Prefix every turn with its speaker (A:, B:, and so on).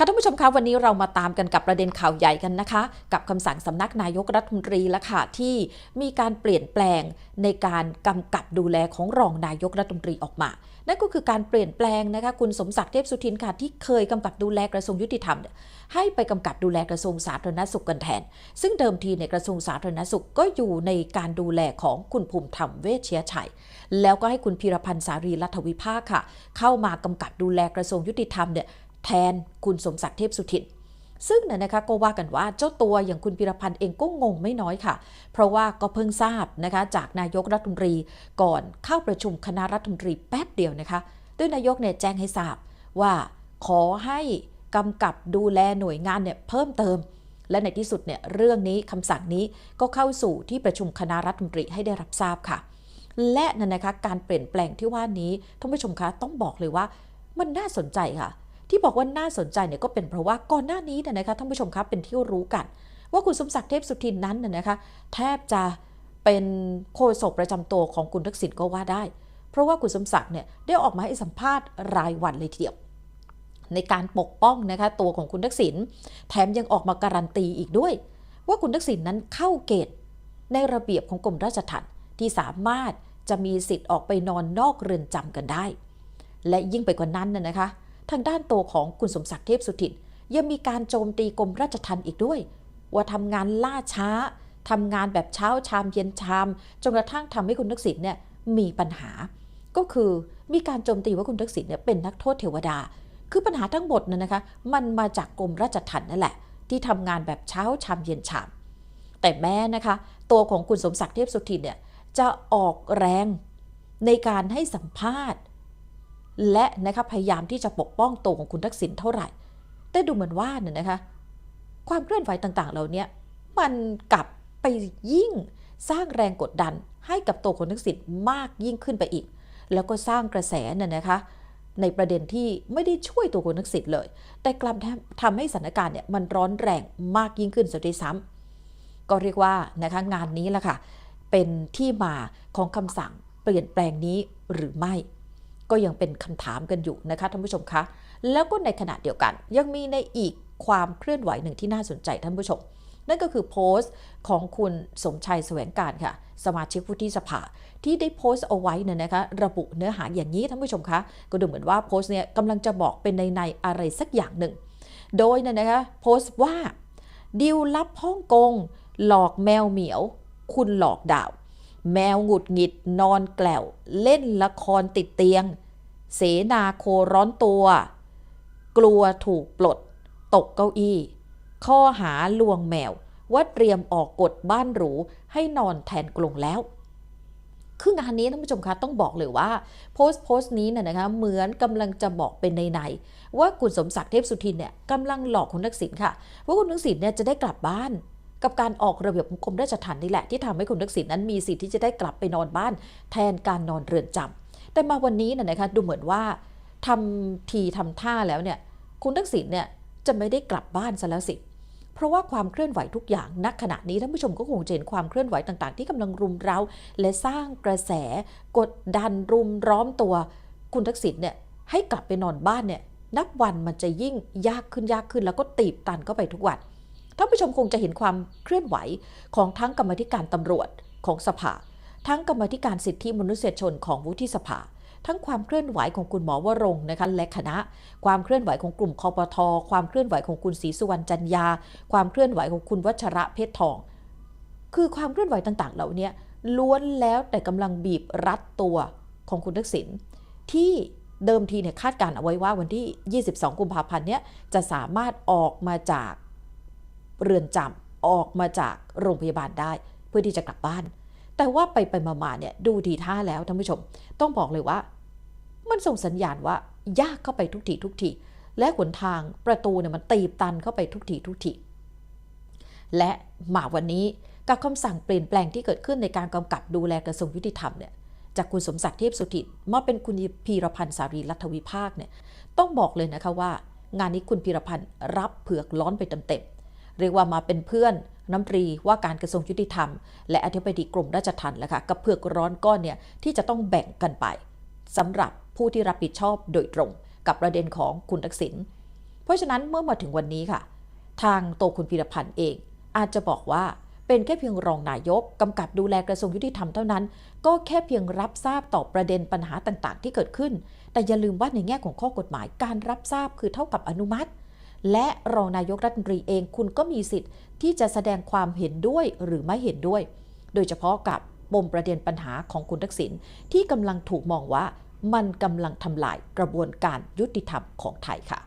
A: ค่ะท่านผู้ชมคะวันนี้เรามาตามกันกับประเด็นข่าวใหญ่กันนะคะ กับคำสั่งสำนักนายกรัฐมนตรีและค่ะที่มีการเปลี่ยนแปลงในการกำกับดูแลของรองนายกรัฐมนตรีออกมา นั่นก็คือการเปลี่ยนแปลงนะคะคุณสมศักดิ์เทพสุทินค่ะที่เคยกำกับดูแลกระทรวงยุติธรรมเนี่ยให้ไปกำกับดูแลกระทรวงสาธารณสุขกันแทน ซึ่งเดิมทีในกระทรวงสาธารณสุขก็อยู่ในการดูแลของคุณภูมิธรรมเวชเชียชัย แล้วก็ให้คุณพีรพันธ์สารีรัฐวิภาคค่ะ เข้ามากำกับดูแลกระทรวงยุติธรรมเนี่ย แทนคุณสมศักดิ์เทพสุทินซึ่งเนี่ยนะคะก็ว่ากันว่าเจ้าตัวอย่างคุณพิรพันธ์เองก็งงไม่น้อยค่ะ เพราะว่าก็เพิ่งทราบนะคะจากนายกรัฐมนตรีก่อนเข้าประชุมคณะรัฐมนตรีแป๊บเดียวนะคะโดยนายกเนี่ยแจ้งให้ทราบว่าขอให้กำกับดูแลหน่วยงานเนี่ยเพิ่มเติม และในที่สุดเนี่ยเรื่องนี้คำสั่งนี้ก็เข้าสู่ที่ประชุมคณะรัฐมนตรีให้ได้รับทราบค่ะ และนั่นนะคะการเปลี่ยนแปลงที่ว่านี้ท่านผู้ชมคะต้องบอกเลยว่ามันน่าสนใจค่ะ ที่บอกว่าน่าสนใจเนี่ยก็เป็นเพราะว่าก่อนหน้านี้เนี่ยนะคะท่านผู้ชมครับเป็นที่รู้กัน ว่าคุณสมศักดิ์เทพสุทินนั้นน่ยนะคะ แทบจะเป็นโฆษกประจำตัวของคุณทักษิณก็ว่าได้ เพราะว่าคุณสมศักดิ์เนี่ยได้ออกมาให้สัมภาษณ์รายวันเลยทีเดียว ในการปกป้องนะคะตัวของคุณทักษิณแถมยังออกมาการันตีอีกด้วย ว่าคุณทักษิณนั้นเข้าเกณฑ์ในระเบียบของกรมราชทัณฑ์ที่สามารถจะมีสิทธิ์ออกไปนอนนอกเรือนจำกันได้ และยิ่งไปกว่านั้นน่ะนะคะ ทางด้านตัวของคุณสมศักดิ์เทพสุทินยังมีการโจมตีกรมราชทัณฑ์อีกด้วย ว่าทำงานล่าช้าทำงานแบบเช้าชามเย็นชามจนกระทั่งทำให้คุณทักษิณเนี่ยมีปัญหา ก็คือมีการโจมตีว่าคุณทักษิณเนี่ยเป็นนักโทษเทวดา คือปัญหาทั้งหมดน่ะนะคะ มันมาจากกรมราชทัณฑ์นั่นแหละ ที่ทำงานแบบเช้าชามเย็นชาม แต่แม้นะคะ ตัวของคุณสมศักดิ์เทพสุทินเนี่ยจะออกแรงในการให้สัมภาษณ์ และนะคะพยายามที่จะปกป้องตัวของคุณทักษิณเท่าไหร่ แต่ดูเหมือนว่าเนี่ยนะคะ ความเคลื่อนไหวต่างๆ เหล่านี้มันกลับไปยิ่งสร้างแรงกดดันให้กับตัวคุณทักษิณมากยิ่งขึ้นไปอีก แล้วก็สร้างกระแสน่ะนะคะ ในประเด็นที่ไม่ได้ช่วยตัวคุณทักษิณเลย แต่กลับทำให้สถานการณ์เนี่ยมันร้อนแรงมากยิ่งขึ้นซะด้วยซ้ำก็เรียกว่านะคะงานนี้แหละค่ะเป็นที่มาของคำสั่งเปลี่ยนแปลงนี้หรือไม่ ก็ยังเป็นคำถามกันอยู่นะคะท่านผู้ชมคะ แล้วก็ในขณะเดียวกัน ยังมีในอีกความเคลื่อนไหวหนึ่งที่น่าสนใจท่านผู้ชม นั่นก็คือโพสต์ของคุณสมชัยแสวงการค่ะ สมาชิกวุฒิสภาที่ได้โพสต์เอาไว้เนี่ยนะคะ ระบุเนื้อหาอย่างนี้ท่านผู้ชมคะ ก็ดูเหมือนว่าโพสต์เนี่ยกำลังจะบอกเป็นในในอะไรสักอย่างหนึ่ง โดยเนี่ยนะคะโพสต์ว่าดิวลับฮ่องกงหลอกแมวเหมียว คุณหลอกดาว แมวหงุดหงิดนอนแกล้วเล่นละครติดเตียง เสนาโคร้อนตัว กลัวถูกปลด ตกเก้าอี้ ข้อหาลวงแมวว่าเตรียมออกกฎบ้านหรูให้นอนแทนกรงแล้วคืองานนี้ท่านผู้ชมคะต้องบอกเลยว่าโพสต์โพสต์นี้เนี่ยนะคะเหมือนกำลังจะบอกเป็นในในว่าคุณสมศักดิ์เทพสุทินเนี่ยกำลังหลอกคุณทักษิณค่ะ ว่าคุณทักษิณเนี่ยจะได้กลับบ้าน กับการออกระเบียบของกรมราชทัณฑ์นี่แหละที่ทำให้คุณทักษิณนั้นมีสิทธิ์ที่จะได้กลับไปนอนบ้าน แทนการนอนเรือนจำแต่มาวันนี้น่ะนะคะดูเหมือนว่าทำทีทำท่าแล้วเนี่ยคุณทักษิณเนี่ยจะไม่ได้กลับบ้านซะแล้วสิเพราะว่าความเคลื่อนไหวทุกอย่างณขณะนี้ท่านผู้ชมก็คงเห็นความเคลื่อนไหวต่างๆ ที่กำลังรุมเร้า และสร้างกระแส กดดันรุมร้อมตัว คุณทักษิณเนี่ยให้กลับไปนอนบ้านเนี่ยนับวันมันจะยิ่งยากขึ้นยากขึ้นแล้วก็ตีบตันเข้าไปทุกวัน ท่านผู้ชมคงจะเห็นความเคลื่อนไหวของทั้งกรรมธิการตำรวจของสภา ทั้งกรรมธิการสิทธิมนุษยชนของวุฒิสภา ทั้งความเคลื่อนไหวของคุณหมอวรงนะคะและคณะ ความเคลื่อนไหวของกลุ่มคอปทความเคลื่อนไหวของคุณศรีสุวรรณจันยา ความเคลื่อนไหวของคุณวัชระเพชรทอง คือความเคลื่อนไหวต่างๆ เหล่านี้ล้วนแล้วแต่กำลังบีบรัดตัวของคุณทักษิณที่เดิมทีเนี่ยคาดการณ์เอาไว้ว่าวันที่ 22 กุมภาพันธ์เนี้ยจะสามารถออกมาจาก เรือนจำออกมาจากโรงพยาบาลได้ เพื่อที่จะกลับบ้าน แต่ว่าไปไปมาๆเนี่ยดูทีท่าแล้วท่านผู้ชม ต้องบอกเลยว่า มันส่งสัญญาณว่ายากเข้าไปทุกทีทุกทีและหนทางประตูเนี่ยมันตีบตันเข้าไปทุกทีทุกทีและมาวันนี้กับคำสั่งเปลี่ยนแปลงที่เกิดขึ้นในการกำกับดูแลกระทรวงยุติธรรมเนี่ยจากคุณสมศักดิ์เทพสุทินมาเป็นคุณพีรพันธ์สารีรัฐวิภาคเนี่ยต้องบอกเลยนะคะว่า งานนี้คุณพีรพันธ์รับเผือกร้อนไปเต็ม เรียกว่ามาเป็นเพื่อนน้ำตรีว่าการกระทรวงยุติธรรม และอธิบดีกรมราชทัณฑ์แหละค่ะกับเผือกร้อนก้อนเนี่ยที่จะต้องแบ่งกันไปสำหรับผู้ที่รับผิดชอบโดยตรง กับประเด็นของคุณทักษิณเพราะฉะนั้นเมื่อมาถึงวันนี้ค่ะ ทางโตคุณพีรพันธ์เอง อาจจะบอกว่าเป็นแค่เพียงรองนายกกำกับดูแลกระทรวงยุติธรรมเท่านั้น ก็แค่เพียงรับทราบต่อประเด็นปัญหาต่างๆ ที่เกิดขึ้น แต่อย่าลืมว่าในแง่ของข้อกฎหมายการรับทราบคือเท่ากับอนุมัติ และรองนายกรัฐมนตรีเองคุณก็มีสิทธิ์ ที่จะแสดงความเห็นด้วยหรือไม่เห็นด้วย โดยเฉพาะกับปมประเด็นปัญหาของคุณทักษิณที่กำลังถูกมองว่ามันกำลังทำลายกระบวนการยุติธรรมของไทยค่ะ